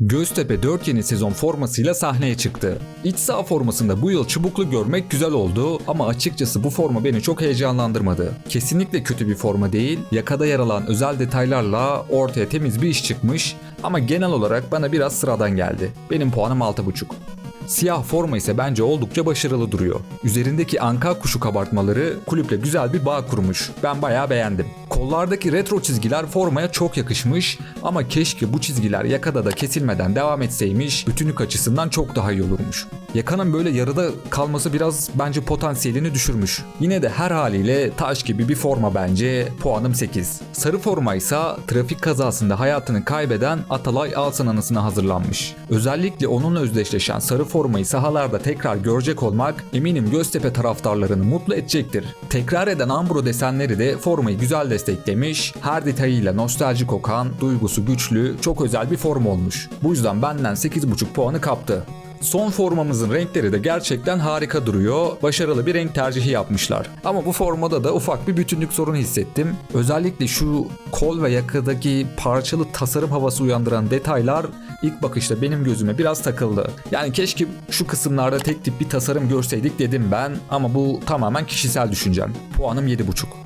Göztepe 4 yeni sezon formasıyla sahneye çıktı. İç saha formasında bu yıl çubuklu görmek güzel oldu ama açıkçası bu forma beni çok heyecanlandırmadı. Kesinlikle kötü bir forma değil, yakada yer alan özel detaylarla ortaya temiz bir iş çıkmış ama genel olarak bana biraz sıradan geldi. Benim puanım 6.5. Siyah forma ise bence oldukça başarılı duruyor. Üzerindeki anka kuşu kabartmaları kulüple güzel bir bağ kurmuş. Ben bayağı beğendim. Kollardaki retro çizgiler formaya çok yakışmış ama keşke bu çizgiler yakada da kesilmeden devam etseymiş bütünlük açısından çok daha iyi olurmuş. Yakanın böyle yarıda kalması biraz bence potansiyelini düşürmüş. Yine de her haliyle taş gibi bir forma bence puanım 8. Sarı forma ise trafik kazasında hayatını kaybeden Atalay Alsan anısına hazırlanmış. Özellikle onunla özdeşleşen sarı formayı sahalarda tekrar görecek olmak eminim Göztepe taraftarlarını mutlu edecektir. Tekrar eden ambro desenleri de formayı güzel desteklemiş, her detayıyla nostalji kokan, duygusu güçlü, çok özel bir forma olmuş. Bu yüzden benden 8.5 puanı kaptı. Son formamızın renkleri de gerçekten harika duruyor. Başarılı bir renk tercihi yapmışlar. Ama bu formada da ufak bir bütünlük sorunu hissettim. Özellikle şu kol ve yakadaki parçalı tasarım havası uyandıran detaylar ilk bakışta benim gözüme biraz takıldı. Yani keşke şu kısımlarda tek tip bir tasarım görseydik dedim ben ama bu tamamen kişisel düşüncem. Puanım 7.5.